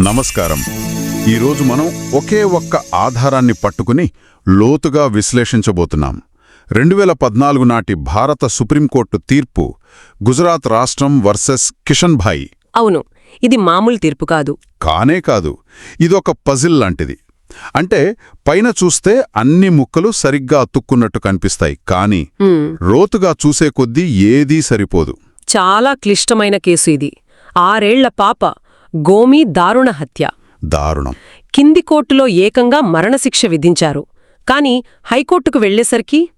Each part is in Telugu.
నమస్కారం. ఈరోజు మనం ఒకే ఒక్క ఆధారాన్ని పట్టుకుని లోతుగా విశ్లేషించబోతున్నాం. రెండు వేల పద్నాలుగు నాటి భారత సుప్రీంకోర్టు తీర్పు గుజరాత్ రాష్ట్రం వర్సెస్ కిషన్ భాయ్. అవును ఇది మామూలు తీర్పు కాదు. కానే కాదు ఇదొక పజిల్ లాంటిది. అంటే పైన చూస్తే అన్ని ముక్కలు సరిగ్గా అతుక్కున్నట్టు కనిపిస్తాయి కానీ లోతుగా చూసే కొద్దీ ఏదీ సరిపోదు. చాలా క్లిష్టమైన కేసు ఇది. ఆరేళ్ళ పాప గోమి దారుణ హత్య. దారుణం. కింది కోర్టులో ఏకంగా మరణశిక్ష విధించారు. కాని హైకోర్టుకు వెళ్ళేసరికి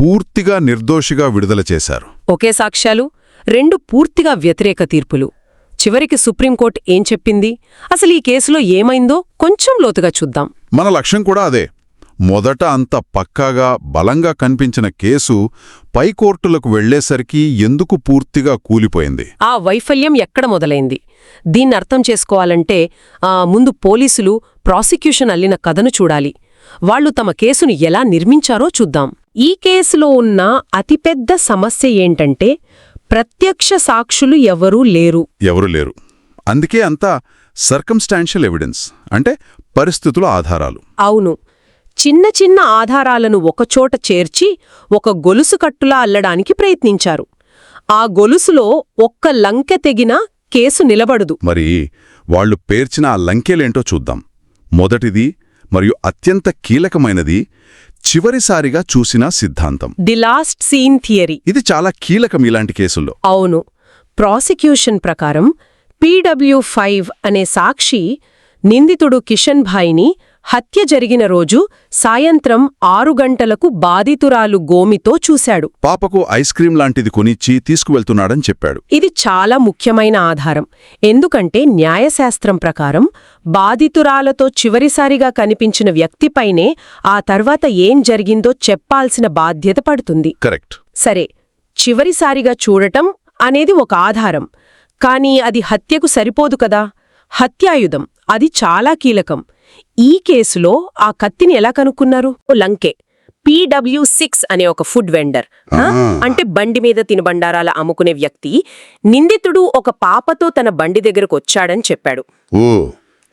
పూర్తిగా నిర్దోషిగా విడుదల చేశారు. ఒకే సాక్ష్యాలు రెండు పూర్తిగా వ్యతిరేక తీర్పులు. చివరికి సుప్రీంకోర్టు ఏం చెప్పింది? అసలు ఈ కేసులో ఏమైందో కొంచెం లోతుగా చూద్దాం. మన లక్ష్యం కూడా అదే. మొదట అంత పక్కాగా బలంగా కనిపించిన కేసు పై కోర్టులకు వెళ్ళేసరికి ఎందుకు పూర్తిగా కూలిపోయింది? ఆ వైఫల్యం ఎక్కడ మొదలైంది? దీన్ని అర్థం చేసుకోవాలంటే ఆ, ముందు పోలీసులు ప్రాసిక్యూషన్ అల్లిన కథను చూడాలి. వాళ్ళు తమ కేసును ఎలా నిర్మించారో చూద్దాం. ఈ కేసులో ఉన్న అతిపెద్ద సమస్య ఏంటంటే ప్రత్యక్ష సాక్షులు ఎవరూ లేరు. ఎవరు లేరు. అందుకే అంతా సర్కమ్స్టాన్షియల్ ఎవిడెన్స్ అంటే పరిస్థితుల ఆధారాలు. అవును. చిన్న చిన్న ఆధారాలను ఒకచోట చేర్చి ఒక గొలుసు కట్టులా అల్లడానికి ప్రయత్నించారు. ఆ గొలుసులో ఒక్క లంకె తెగినా కేసు నిలబడదు. మరి వాళ్ళు పేర్చిన ఆ లంకెలేంటో చూద్దాం. మొదటిది మరియు అత్యంత కీలకమైనది చివరిసారిగా చూసిన సిద్ధాంతం. The last seen theory. ఇది చాలా కీలకం ఇలాంటి కేసుల్లో. అవును. ప్రాసిక్యూషన్ ప్రకారం పీడబ్ల్యూ ఫైవ్ అనే సాక్షి నిందితుడు కిషన్ భాయ్ని హత్య జరిగిన రోజు సాయంత్రం ఆరు గంటలకు బాధితురాలు గోమితో చూశాడు. పాపకు ఐస్ క్రీం లాంటిది కొనిచ్చి తీసుకువెళ్తున్నాడని చెప్పాడు. ఇది చాలా ముఖ్యమైన ఆధారం. ఎందుకంటే న్యాయశాస్త్రం ప్రకారం బాధితురాలతో చివరిసారిగా కనిపించిన వ్యక్తిపైనే ఆ తర్వాత ఏం జరిగిందో చెప్పాల్సిన బాధ్యత పడుతుంది. కరెక్ట్. సరే చివరిసారిగా చూడటం అనేది ఒక ఆధారం. కానీ అది హత్యకు సరిపోదు కదా? హత్యాయుధం. అది చాలా కీలకం. ఈ కేసులో ఆ కత్తిని ఎలా కనుక్కున్నారు? ఓ లంకే. పీడబ్ల్యూ సిక్స్ అనే ఒక ఫుడ్ వెండర్. అంటే బండి మీద తినుబండారాల అమ్ముకునే వ్యక్తి నిందితుడు ఒక పాపతో తన బండి దగ్గరకు వచ్చాడని చెప్పాడు.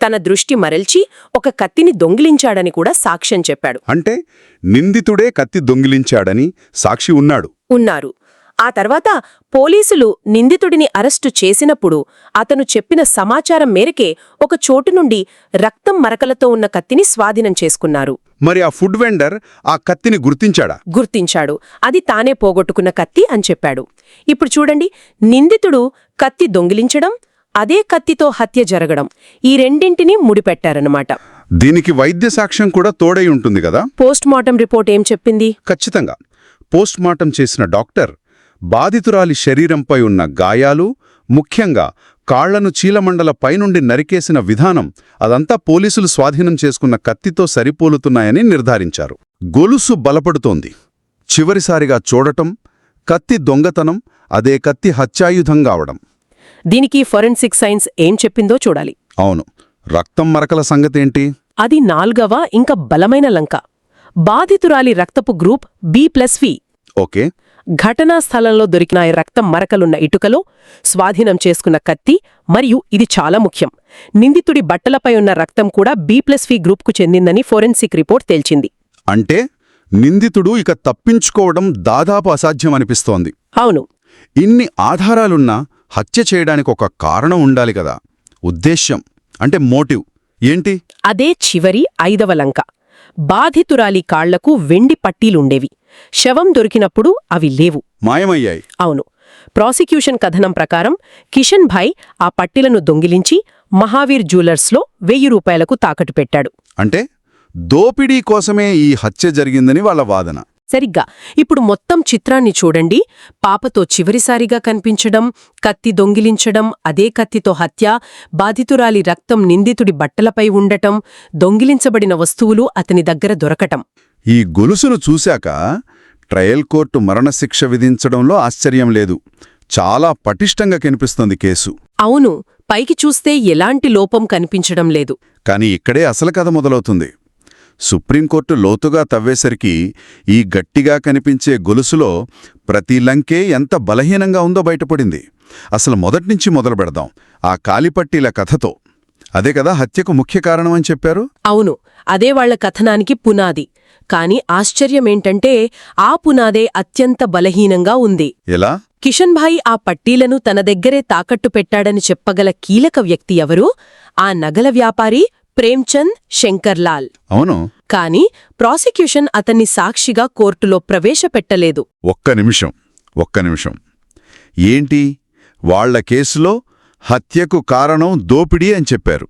తన దృష్టి మరల్చి ఒక కత్తిని దొంగిలించాడని కూడా సాక్ష్యం చెప్పాడు. అంటే నిందితుడే కత్తి దొంగిలించాడని సాక్షి ఉన్నాడు. ఉన్నారు. ఆ తర్వాత పోలీసులు నిందితుడిని అరెస్టు చేసినప్పుడు అతను చెప్పిన సమాచారం మేరకే ఒక చోటు నుండి రక్తం మరకలతో ఉన్న కత్తిని స్వాధీనం చేసుకున్నారు. మరి ఆ ఫుడ్ వెండర్ ఆ కత్తిని గుర్తించాడా? గుర్తించాడు. అది తానే పోగొట్టుకున్న కత్తి అని చెప్పాడు. ఇప్పుడు చూడండి నిందితుడు కత్తి దొంగిలించడం అదే కత్తితో హత్య జరగడం ఈ రెండింటినీ ముడిపెట్టారన్నమాట. దీనికి వైద్య సాక్ష్యం కూడా తోడై ఉంటుంది కదా? పోస్ట్మార్టం రిపోర్ట్ ఏం చెప్పింది? ఖచ్చితంగా. పోస్ట్మార్టం చేసిన డాక్టర్ బాధితురాలి శరీరంపై ఉన్న గాయాలు ముఖ్యంగా కాళ్ళను చీలమండల పైనుండి నరికేసిన విధానం అదంతా పోలీసులు స్వాధీనం చేసుకున్న కత్తితో సరిపోలుతున్నాయని నిర్ధారించారు. గొలుసు బలపడుతోంది. చివరిసారిగా చూడటం కత్తి దొంగతనం అదే కత్తి హత్యాయుధం కావడం. దీనికి ఫొరెన్సిక్ సైన్స్ ఏం చెప్పిందో చూడాలి. అవును. రక్తం మరకల సంగతేంటి? అది నాల్గవ ఇంకా బలమైన లంక. బాధితురాలి రక్తపు గ్రూప్ బి ప్లస్ వి. ఓకే. ఘటనా స్థలంలో దొరికిన ఈ రక్తం మరకలున్న ఇటుకలో స్వాధీనం చేసుకున్న కత్తి మరియు ఇది చాలా ముఖ్యం. నిందితుడి బట్టలపై ఉన్న రక్తం కూడా బి ప్లస్ వి గ్రూప్కు చెందిందని ఫోరెన్సిక్ రిపోర్ట్ తేల్చింది. అంటే నిందితుడు ఇక తప్పించుకోవడం దాదాపు అసాధ్యం అనిపిస్తోంది. అవును. ఇన్ని ఆధారాలున్నా హత్య చేయడానికి ఒక కారణం ఉండాలి కదా. ఉద్దేశ్యం అంటే మోటివ్. ఏంటి? అదే చివరి ఐదవ లంక. బాధితురాలి కాళ్ళకు వెండి పట్టీలుండేవి. శవం దొరికినప్పుడు అవి లేవు. మాయమయ్యాయి. అవును. ప్రాసిక్యూషన్ కథనం ప్రకారం కిషన్ భాయ్ ఆ పట్టిలను దొంగిలించి మహావీర్ జ్యువెలర్స్లో వెయ్యి రూపాయలకు తాకట్టు పెట్టాడు. అంటే దోపిడీ కోసమే ఈ హత్య జరిగిందని వాళ్ళ వాదన. సరిగ్గా. ఇప్పుడు మొత్తం చిత్రాన్ని చూడండి. పాపతో చివరిసారిగా కనిపించడం కత్తి దొంగిలించడం అదే కత్తితో హత్య బాధితురాలి రక్తం నిందితుడి బట్టలపై ఉండటం దొంగిలించబడిన వస్తువులు అతని దగ్గర దొరకటం. ఈ గొలుసును చూశాక ట్రయల్ కోర్టు మరణశిక్ష విధించడంలో ఆశ్చర్యం లేదు. చాలా పటిష్టంగా కనిపిస్తోంది కేసు. అవును పైకి చూస్తే ఎలాంటి లోపం కనిపించడం లేదు. కానీ ఇక్కడే అసలు కథ మొదలవుతుంది. సుప్రీంకోర్టు లోతుగా తవ్వేసరికి ఈ గట్టిగా కనిపించే గొలుసులో ప్రతి లంకే ఎంత బలహీనంగా ఉందో బయటపడింది. అసలు మొదట్నుంచి మొదలు పెడదాం. ఆ కాలిపట్టీల కథతో. అదే కదా హత్యకు ముఖ్య కారణం అని చెప్పారు? అవును. అదే వాళ్ళ కథనానికి పునాది. కాని ఆశ్చర్యమేంటంటే ఆ పునాదే అత్యంత బలహీనంగా ఉంది. ఎలా? కిషన్ భాయ్ ఆ పట్టీలను తన దగ్గరే తాకట్టు పెట్టాడని చెప్పగల కీలక వ్యక్తి ఎవరు? ఆ నగల వ్యాపారి ప్రేమ్చంద్ శంకర్లాల్. అవును. కాని ప్రాసిక్యూషన్ అతన్ని సాక్షిగా కోర్టులో ప్రవేశపెట్టలేదు. ఒక్క నిమిషం ఒక్క నిమిషం. ఏంటి? వాళ్ళ కేసులో హత్యకు కారణం దోపిడీ అని చెప్పారు.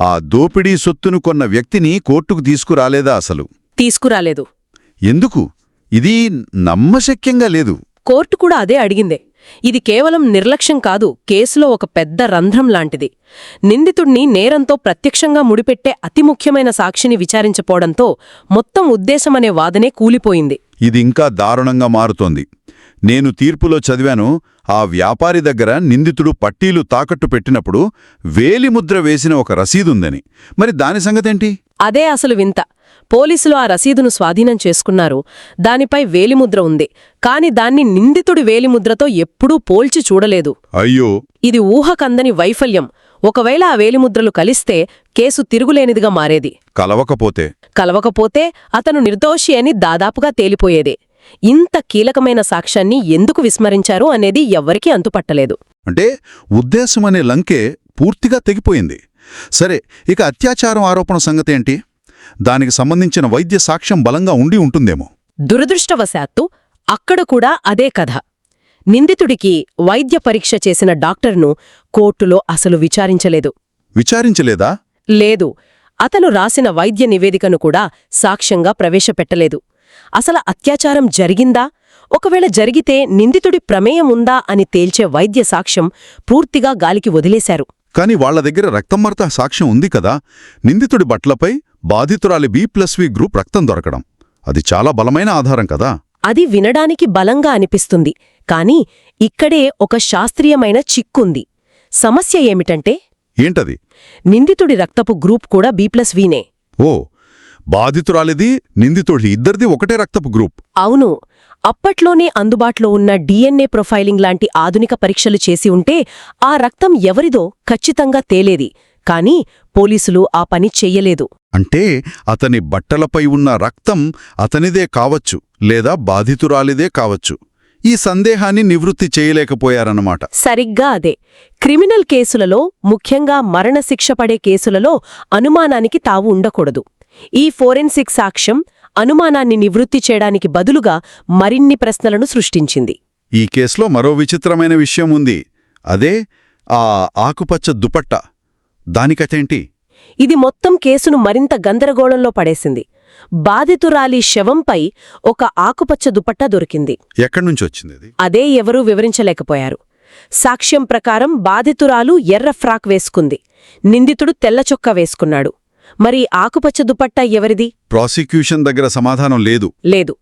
ఆ దోపిడీ సొత్తును కొన్న వ్యక్తిని కోర్టుకు తీసుకురాలేదా అసలు? తీసుకురాలేదు. ఎందుకు? ఇది నమ్మశక్యంగా లేదు. కోర్టు కూడా అదే అడిగిందే. ఇది కేవలం నిర్లక్ష్యం కాదు కేసులో ఒక పెద్ద రంధ్రం లాంటిది. నిందితుణ్ణి నేరంతో ప్రత్యక్షంగా ముడిపెట్టే అతి ముఖ్యమైన సాక్షిని విచారించపోవడంతో మొత్తం ఉద్దేశమనే వాదనే కూలిపోయింది. ఇది ఇంకా దారుణంగా మారుతోంది. నేను తీర్పులో చదివాను ఆ వ్యాపారి దగ్గర నిందితుడు పట్టీలు తాకట్టు పెట్టినప్పుడు వేలిముద్ర వేసిన ఒక రసీదుందని. మరి దాని సంగతేంటి? అదే అసలు వింత. పోలీసులు ఆ రసీదును స్వాధీనం చేసుకున్నారు. దానిపై వేలిముద్ర ఉంది. కాని దాన్ని నిందితుడి వేలిముద్రతో ఎప్పుడూ పోల్చి చూడలేదు. అయ్యో! ఇది ఊహకందని వైఫల్యం. ఒకవేళ ఆ వేలిముద్రలు కలిస్తే కేసు తిరుగులేనిదిగా మారేది. కలవకపోతే? కలవకపోతే అతను నిర్దోషి అని దాదాపుగా తేలిపోయేదే. ఇంత కీలకమైన సాక్ష్యాన్ని ఎందుకు విస్మరించారు అనేది ఎవ్వరికీ అంతుపట్టలేదు. అంటే ఉద్దేశమనే లంకే పూర్తిగా తెగిపోయింది. సరే ఇక అత్యాచారం ఆరోపణ సంగతేంటి? దానికి సంబంధించిన వైద్య సాక్ష్యం బలంగా ఉండి ఉంటుందేమో. దురదృష్టవశాత్తు అక్కడ కూడా అదే కథ. నిందితుడికి వైద్య పరీక్ష చేసిన డాక్టర్ను కోర్టులో అసలు విచారించలేదు. విచారించలేదా? లేదు. అతను రాసిన వైద్య నివేదికను కూడా సాక్ష్యంగా ప్రవేశపెట్టలేదు. అసలు అత్యాచారం జరిగిందా? ఒకవేళ జరిగితే నిందితుడి ప్రమేయం ఉందా అని తేల్చే వైద్య సాక్ష్యం పూర్తిగా గాలికి వదిలేశారు. కాని వాళ్ళ దగ్గర రక్తంమరత సాక్ష్యం ఉంది కదా. నిందితుడి బట్లపై బాధితురాలి బి ప్లస్ వి గ్రూప్ రక్తం దొరకడం. అది చాలా బలమైన ఆధారం కదా. అది వినడానికి బలంగా అనిపిస్తుంది. కాని ఇక్కడే ఒక శాస్త్రీయమైన చిక్కుంది. సమస్య ఏమిటంటే ఏంటది? నిందితుడి రక్తపు గ్రూప్ కూడా బి ప్లస్ వీనే ఓ బాధితురాలిది నిందితుడి ఇద్దరిది ఒకటే రక్తపు గ్రూప్ అవును. అప్పట్లోనే అందుబాటులో ఉన్న డిఎన్ఏ ప్రొఫైలింగ్ లాంటి ఆధునిక పరీక్షలు చేసి ఉంటే ఆ రక్తం ఎవరిదో ఖచ్చితంగా తేలేది. కాని పోలీసులు ఆ పని చెయ్యలేదు. అంటే అతని బట్టలపై ఉన్న రక్తం అతనిదే కావచ్చు లేదా బాధితురాలిదే కావచ్చు. ఈ సందేహాన్ని నివృత్తి చేయలేకపోయారన్నమాట. సరిగ్గా అదే. క్రిమినల్ కేసులలో ముఖ్యంగా మరణశిక్ష పడే కేసులలో అనుమానానికి తావు ఉండకూడదు. ఈ ఫోరెన్సిక్ సాక్ష్యం అనుమానాన్ని నివృత్తి చేయడానికి బదులుగా మరిన్ని ప్రశ్నలను సృష్టించింది. ఈ కేసులో మరో విచిత్రమైన విషయం ఉంది. అదే ఆ ఆకుపచ్చ దుపట్ట. దానికతేంటి ఇది మొత్తం కేసును మరింత గందరగోళంలో పడేసింది. బాధితురాలి శవంపై ఒక ఆకుపచ్చ దుపట్టా దొరికింది. ఎక్కడ్నుంచొచ్చింది అది? అదే ఎవరూ వివరించలేకపోయారు. సాక్ష్యం ప్రకారం బాధితురాలు ఎర్ర ఫ్రాక్ వేసుకుంది. నిందితుడు తెల్ల చొక్కా వేసుకున్నాడు. మరి ఆకుపచ్చ దుపట్టా ఎవరిది? ప్రాసిక్యూషన్ దగ్గర సమాధానం లేదు. లేదు.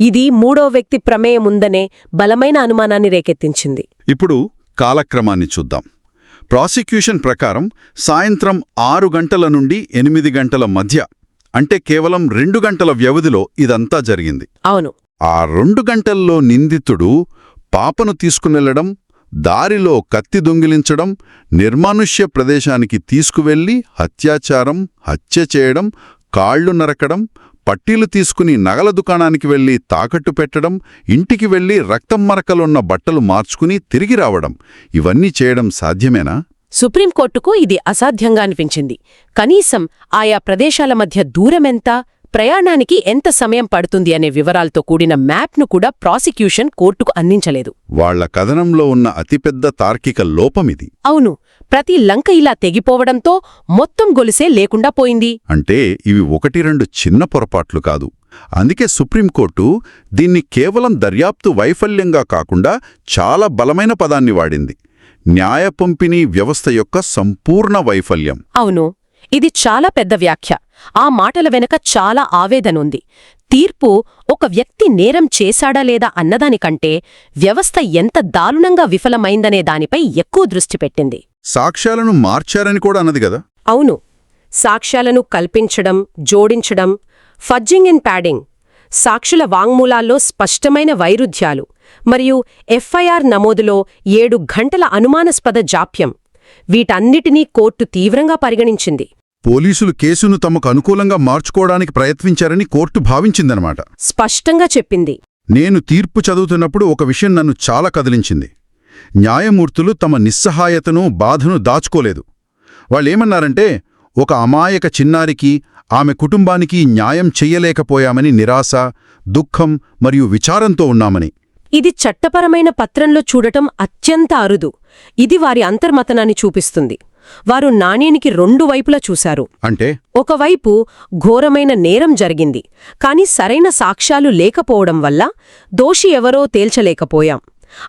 ఇది మూడో వ్యక్తి ప్రమేయముందనే బలమైన అనుమానాన్ని రేకెత్తించింది. ఇప్పుడు కాలక్రమాన్ని చూద్దాం. ప్రాసిక్యూషన్ ప్రకారం సాయంత్రం ఆరు గంటల నుండి ఎనిమిది గంటల మధ్య అంటే కేవలం రెండు గంటల వ్యవధిలో ఇదంతా జరిగింది. అవును. ఆ రెండు గంటల్లో నిందితుడు పాపను తీసుకునెళ్ళడం దారిలో కత్తి దొంగిలించడం నిర్మానుష్య ప్రదేశానికి తీసుకువెళ్ళి హత్యాచారం హత్య చేయడం కాళ్ళు నరకడం పట్టీలు తీసుకుని నగల దుకాణానికి వెళ్ళి తాకట్టు పెట్టడం ఇంటికి వెళ్ళి రక్తం మరకలున్న బట్టలు మార్చుకుని తిరిగి రావడం ఇవన్నీ చేయడం సాధ్యమేనా? సుప్రీంకోర్టుకు ఇది అసాధ్యంగా అనిపించింది. కనీసం ఆయా ప్రదేశాల మధ్య దూరమెంత ప్రయాణానికి ఎంత సమయం పడుతుంది అనే వివరాలతో కూడిన మ్యాప్ను కూడా ప్రాసిక్యూషన్ కోర్టుకు అందించలేదు. వాళ్ళ కథనంలో ఉన్న అతిపెద్ద తార్కిక లోపమిది అవును ప్రతి లంక ఇలా తెగిపోవడంతో మొత్తం గొలుసే లేకుండా పోయింది. అంటే ఇవి ఒకటి రెండు చిన్న పొరపాట్లు కాదు. అందుకే సుప్రీంకోర్టు దీన్ని కేవలం దర్యాప్తు వైఫల్యంగా కాకుండా చాలా బలమైన పదాన్ని వాడింది. న్యాయ పంపిణీ వ్యవస్థ యొక్క సంపూర్ణ వైఫల్యం. అవును ఇది చాలా పెద్ద వ్యాఖ్య. ఆ మాటల వెనక చాలా ఆవేదనుంది. తీర్పు ఒక వ్యక్తి నేరం చేశాడా లేదా అన్నదానికంటే వ్యవస్థ ఎంత దారుణంగా విఫలమైందనే దానిపై ఎక్కువ దృష్టి పెట్టింది. సాక్ష్యాలను మార్చారని కూడా అన్నది కదా? అవును. సాక్ష్యాలను కల్పించడం జోడించడం ఫడ్జింగ్ అండ్ ప్యాడింగ్ సాక్షుల వాంగ్మూలాల్లో స్పష్టమైన వైరుధ్యాలు మరియు ఎఫ్ఐఆర్ నమోదులో ఏడు గంటల అనుమానాస్పద జాప్యం వీటన్నిటినీ కోర్టు తీవ్రంగా పరిగణించింది. పోలీసులు కేసును తమకు అనుకూలంగా మార్చుకోవడానికి ప్రయత్నించారని కోర్టు భావించిందనమాట స్పష్టంగా చెప్పింది. నేను తీర్పు చదువుతున్నప్పుడు ఒక విషయం నన్ను చాలా కదిలించింది. న్యాయమూర్తులు తమ నిస్సహాయతను బాధను దాచుకోలేదు. వాళ్ళేమన్నారంటే ఒక అమాయక చిన్నారికి ఆమె కుటుంబానికి న్యాయం చెయ్యలేకపోయామని నిరాశ దుఃఖం మరియు విచారంతో ఉన్నామని. ఇది చట్టపరమైన పత్రంలో చూడటం అత్యంత అరుదు. ఇది వారి అంతర్మతనాన్ని చూపిస్తుంది. వారు నాణేనికి రెండు వైపులా చూశారు. అంటే? ఒకవైపు ఘోరమైన నేరం జరిగింది కాని సరైన సాక్ష్యాలు లేకపోవడం వల్ల దోషి ఎవరో తేల్చలేకపోయాం.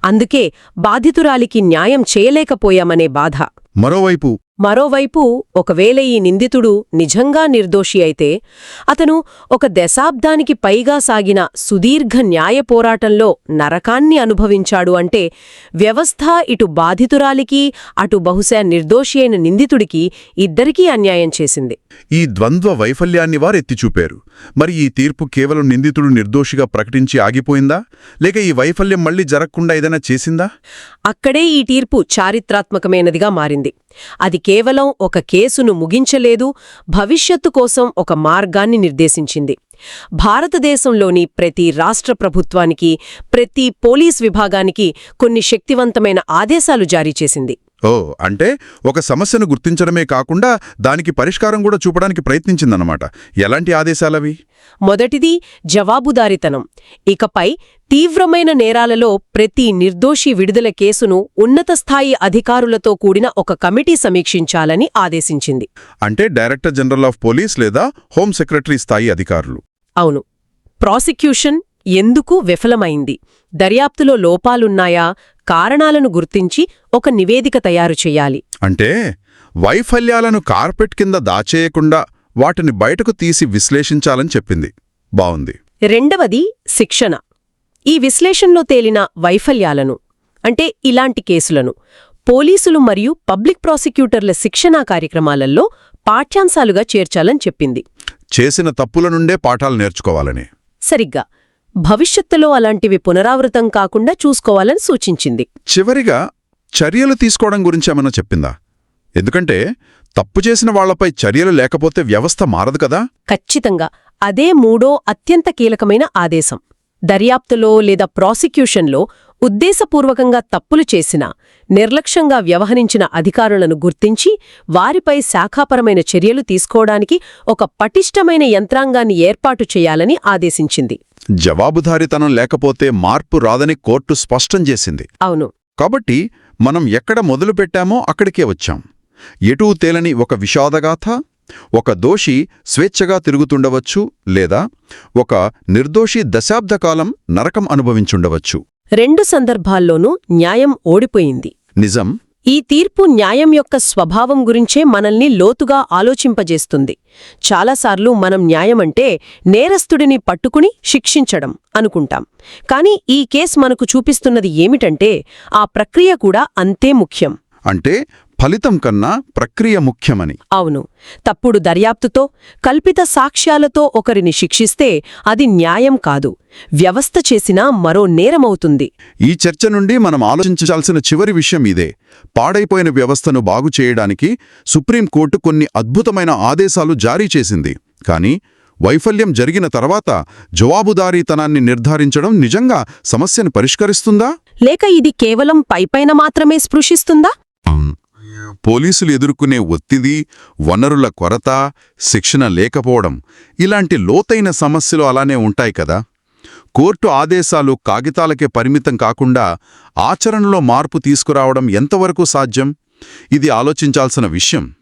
అందుకే బాధితురాలికి న్యాయం చేయలేకపోయామనే బాధ. మరోవైపు మరోవైపు ఒకవేళ ఈ నిందితుడు నిజంగా నిర్దోషి అయితే అతను ఒక దశాబ్దానికి పైగా సాగిన సుదీర్ఘ న్యాయ పోరాటంలో నరకాన్ని అనుభవించాడు అంటే వ్యవస్థ ఇటు బాధితురాలికి అటు బహుశా నిర్దోషి అయిన నిందితుడికి ఇద్దరికీ అన్యాయం చేసింది. ఈ ద్వంద్వ వైఫల్యాన్ని వారెత్తిచూపారు. మరి ఈ తీర్పు కేవలం నిందితుడు నిర్దోషిగా ప్రకటించి ఆగిపోయిందా? లేక ఈ వైఫల్యం మళ్ళీ జరగకుండా ఏదైనా చేసిందా? అక్కడే ఈ తీర్పు చారిత్రాత్మకమైనదిగా మారింది. అది కేవలం ఒక కేసును ముగించలేదు భవిష్యత్తు కోసం ఒక మార్గాన్ని నిర్దేశించింది. భారతదేశంలోని ప్రతి రాష్ట్ర ప్రభుత్వానికి ప్రతి పోలీస్ విభాగానికి కొన్ని శక్తివంతమైన ఆదేశాలు జారీ చేసింది. ఓ అంటే ఒక సమస్యను గుర్తించడమే కాకుండా దానికి పరిష్కారం కూడా చూపడానికి ప్రయత్నించిందన్నమాట. ఎలాంటి ఆదేశాలవి? మొదటిది జవాబుదారితనం. ఇకపై తీవ్రమైన నేరాలలో ప్రతి నిర్దోషి విడుదల కేసును ఉన్నత స్థాయి అధికారులతో కూడిన ఒక కమిటీ సమీక్షించాలని ఆదేశించింది. అంటే డైరెక్టర్ జనరల్ ఆఫ్ పోలీస్ లేదా హోం సెక్రటరీ స్థాయి అధికారులు? అవును. ప్రాసిక్యూషన్ ఎందుకు విఫలమైంది? దర్యాప్తులో లోపాలున్నాయా? కారణాలను గుర్తించి ఒక నివేదిక తయారు చెయ్యాలి అంటే వైఫల్యాలను కార్పెట్ కింద దాచేయకుండా వాటిని బయటకు తీసి విశ్లేషించాలని చెప్పింది. బావుంది. రెండవది శిక్షణ. ఈ విశ్లేషణలో తేలిన వైఫల్యాలను అంటే ఇలాంటి కేసులను పోలీసులు మరియు పబ్లిక్ ప్రాసిక్యూటర్ల శిక్షణా కార్యక్రమాలలో పాఠ్యాంశాలుగా చేర్చాలని చెప్పింది. చేసిన తప్పుల నుండే పాఠాలు నేర్చుకోవాలని. సరిగ్గా. భవిష్యత్తులో అలాంటివి పునరావృతం కాకుండా చూసుకోవాలని సూచించింది. చివరిగా చర్యలు తీసుకోవడం గురించి ఏమన్నా చెప్పిందా? ఎందుకంటే తప్పు చేసిన వాళ్ళపై చర్యలు లేకపోతే వ్యవస్థ మారదు కదా? ఖచ్చితంగా. అదే మూడో అత్యంత కీలకమైన ఆదేశం. దర్యాప్తులో లేదా ప్రాసిక్యూషన్లో ఉద్దేశపూర్వకంగా తప్పులు చేసిన నిర్లక్ష్యంగా వ్యవహరించిన అధికారులను గుర్తించి వారిపై శాఖాపరమైన చర్యలు తీసుకోవడానికి ఒక పటిష్టమైన యంత్రాంగాన్ని ఏర్పాటు చేయాలని ఆదేశించింది. జవాబుదారీతనం లేకపోతే మార్పు రాదని కోర్టు స్పష్టం చేసింది. అవును. కాబట్టి మనం ఎక్కడ మొదలుపెట్టామో అక్కడికే వచ్చాం. ఎటూ తేలని ఒక విషాదగాథ ఒక దోషి స్వేచ్ఛగా తిరుగుతుండవచ్చు లేదా ఒక నిర్దోషి దశాబ్దకాలం నరకం అనుభవించుండవచ్చు. రెండు సందర్భాల్లోనూ న్యాయం ఓడిపోయింది. నిజం. ఈ తీర్పు న్యాయం యొక్క స్వభావం గురించే మనల్ని లోతుగా ఆలోచింపజేస్తుంది. చాలాసార్లు మనం న్యాయమంటే నేరస్తుడిని పట్టుకుని శిక్షించడం అనుకుంటాం. కాని ఈ కేస్ మనకు చూపిస్తున్నది ఏమిటంటే ఆ ప్రక్రియ కూడా అంతే ముఖ్యం. అంటే ఫలితం కన్నా ప్రక్రియ ముఖ్యమని. అవును. తప్పుడు దర్యాప్తుతో కల్పిత సాక్ష్యాలతో ఒకరిని శిక్షిస్తే అది న్యాయం కాదు. వ్యవస్థ చేసిన మరో నేరమవుతుంది. ఈ చర్చ నుండి మనం ఆలోచించాల్సిన చివరి విషయం ఇదే. పాడైపోయిన వ్యవస్థను బాగు చేయడానికి సుప్రీంకోర్టు కొన్ని అద్భుతమైన ఆదేశాలు జారీ చేసింది. కానీ వైఫల్యం జరిగిన తర్వాత జవాబుదారీతనాన్ని నిర్ధారించడం నిజంగా సమస్యను పరిష్కరిస్తుందా? లేక ఇది కేవలం పైపైన మాత్రమే స్పృశిస్తుందా? పోలీసులు ఎదుర్కొనే ఒత్తిడి వనరుల కొరత శిక్షణ లేకపోవడం ఇలాంటి లోతైన సమస్యలు అలానే ఉంటాయి కదా. కోర్టు ఆదేశాలు కాగితాలకే పరిమితం కాకుండా ఆచరణలో మార్పు తీసుకురావడం ఎంతవరకు సాధ్యం? ఇది ఆలోచించాల్సిన విషయం.